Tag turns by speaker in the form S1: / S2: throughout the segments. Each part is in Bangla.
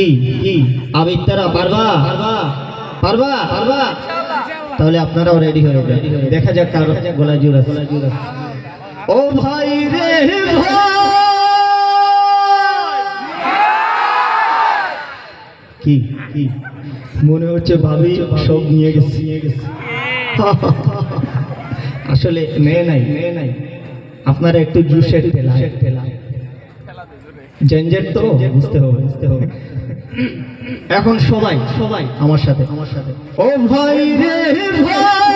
S1: কি কি আবিত্তারা পারবা? পারবা? পারবা? পারবা তাহলে আপনারাও রেডি হয়ে যান। দেখা যাক কার গলায় জোর আছে। ও ভাই রে কি? কি? মনে হচ্ছে ভাবি সব নিয়ে গেছে। নিয়ে গেছে। আসলে নেয় নাই। নেয় নাই। আপনারা একটু জুসের ঠেলা ঠেলা জেনজেট তো? বুঝতে হবে বুঝতে হবে। এখন সবাই সবাই আমার সাথে। আমার সাথে ও ভাই রে, ভাই।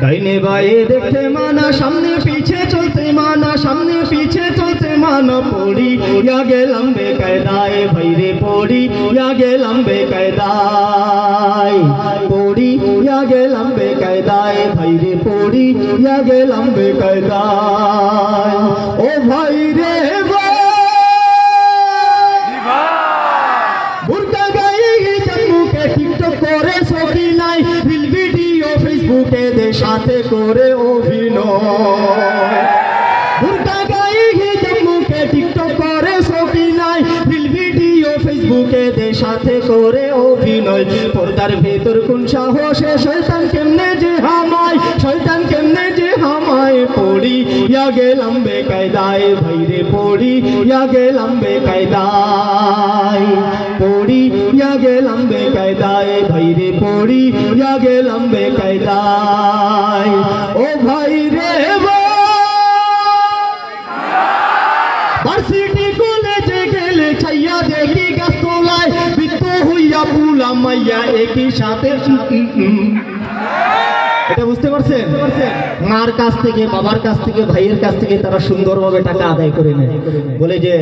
S1: ডাইনে বায়ে দেখতে মানা, সামনে পিছে চলতে মানা, সামনে পিছে চলতে মানা পড়ি। ইয়া গেলাম বেকায়দায় ভাইরে পড়ি। ইয়া গেলাম বেকায়দায় পড়ি। ইয়া গেলাম বেকায়দায় ভাইরে পড়ি। ইয়া গেলাম বেকায়দায় সাথে করে অভিনয়। বুরকা গায়ে জম্মুকে টিকটক করে, ছবি নাই। রিল ভিডিও ফেসবুকে দে সাথে করে অভিনয়। পর্দার ভেতর কোন সাহসে শয়তান কেমনে যে হামায়? শয়তান কেমনে যে হামায়? পড়ি ইয়া গেলাম বেকায়দায়, ভাইরে পড়ি ইয়া গেলাম বেকায়দায়। পড়ি লম্বে কায়দায় বেকায়দায় ভাইরে পড়ি ইয়া লম্বে কায়দায় ও ভাই রে ভার্সিটি কলেজে গেলে ছাইয়া দেখি গাছ তোলায় বৃত্ত হইয়া পুলা মাইয়া একই সাথে এটা বুঝতে পারছেন? মার কাছ থেকে, বাবার কাছ থেকে, ভাইয়ের কাছ থেকে তারা সুন্দরভাবে টাকা আদায় করে নেয়। বলে যে,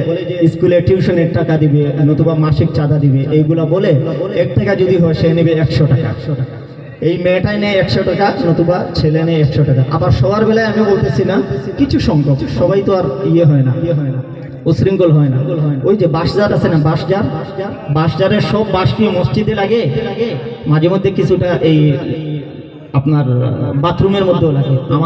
S1: স্কুলে টিউশনের টাকা দিবে, নতুবা মাসিক চাঁদা দিবে, এইগুলা বলে এক টাকা যদি হয়, সে নেবে একশো টাকা। এই মেয়েটাই নেয় একশো টাকা, নতুবা ছেলে নেয় একশো টাকা। আবার সবার বেলায় আমি বলতেছি না, কিছু সংখ্যক, সবাই তো আর ইয়ে হয় না ইয়ে হয় না উশৃঙ্খল হয় না। ওই যে বাঁশজার আছে না বাঁশজার বাঁশজারের সব বাঁশ কি মসজিদে লাগে? মাঝে মধ্যে কিছুটা এই আপনার বাথরুমের মধ্যেও লাগে। আমার